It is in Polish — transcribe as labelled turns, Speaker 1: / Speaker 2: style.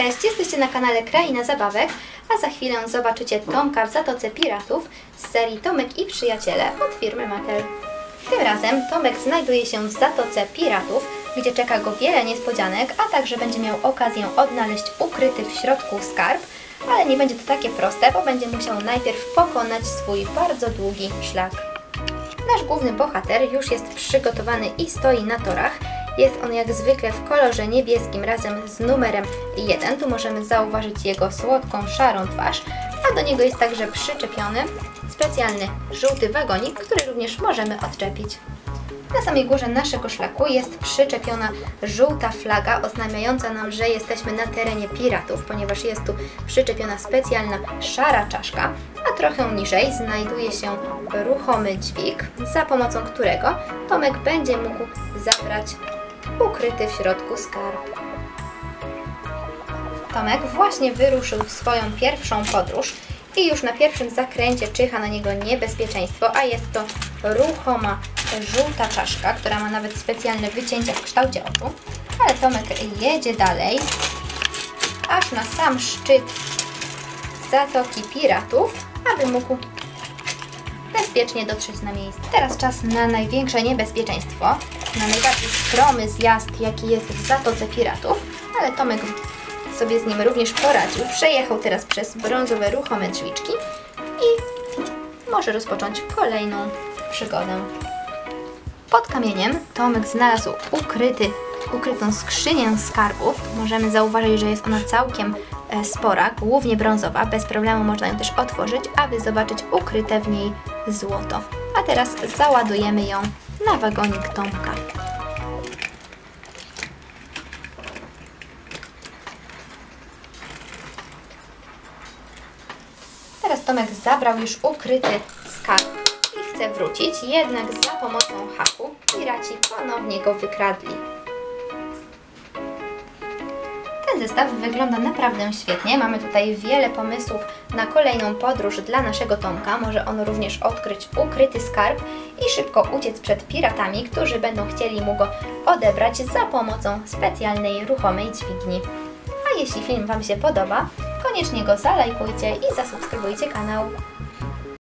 Speaker 1: Cześć, jesteście na kanale Kraina Zabawek, a za chwilę zobaczycie Tomka w Zatoce Piratów z serii Tomek i Przyjaciele od firmy Mattel. Tym razem Tomek znajduje się w Zatoce Piratów, gdzie czeka go wiele niespodzianek, a także będzie miał okazję odnaleźć ukryty w środku skarb, ale nie będzie to takie proste, bo będzie musiał najpierw pokonać swój bardzo długi szlak. Nasz główny bohater już jest przygotowany i stoi na torach. Jest on jak zwykle w kolorze niebieskim razem z numerem 1. Tu możemy zauważyć jego słodką, szarą twarz, a do niego jest także przyczepiony specjalny żółty wagonik, który również możemy odczepić. Na samej górze naszego szlaku jest przyczepiona żółta flaga oznajmiająca nam, że jesteśmy na terenie piratów, ponieważ jest tu przyczepiona specjalna szara czaszka, a trochę niżej znajduje się ruchomy dźwig, za pomocą którego Tomek będzie mógł zabrać ukryty w środku skarb. Tomek właśnie wyruszył w swoją pierwszą podróż i już na pierwszym zakręcie czyha na niego niebezpieczeństwo, a jest to ruchoma żółta czaszka, która ma nawet specjalne wycięcia w kształcie oczu. Ale Tomek jedzie dalej, aż na sam szczyt Zatoki Piratów, aby mógł bezpiecznie dotrzeć na miejsce. Teraz czas na największe niebezpieczeństwo, na najbardziej stromy zjazd, jaki jest w Zatoce Piratów, ale Tomek sobie z nim również poradził. Przejechał teraz przez brązowe ruchome drzwiczki i może rozpocząć kolejną przygodę. Pod kamieniem Tomek znalazł ukryty, ukrytą skrzynię skarbów. Możemy zauważyć, że jest ona całkiem spora, głównie brązowa. Bez problemu można ją też otworzyć, aby zobaczyć ukryte w niej złoto. A teraz załadujemy ją na wagonik Tomka. Teraz Tomek zabrał już ukryty skarb i chce wrócić, jednak za pomocą haku piraci ponownie go wykradli. Zestaw wygląda naprawdę świetnie. Mamy tutaj wiele pomysłów na kolejną podróż dla naszego Tomka. Może on również odkryć ukryty skarb i szybko uciec przed piratami, którzy będą chcieli mu go odebrać za pomocą specjalnej ruchomej dźwigni. A jeśli film Wam się podoba, koniecznie go zalajkujcie i zasubskrybujcie kanał.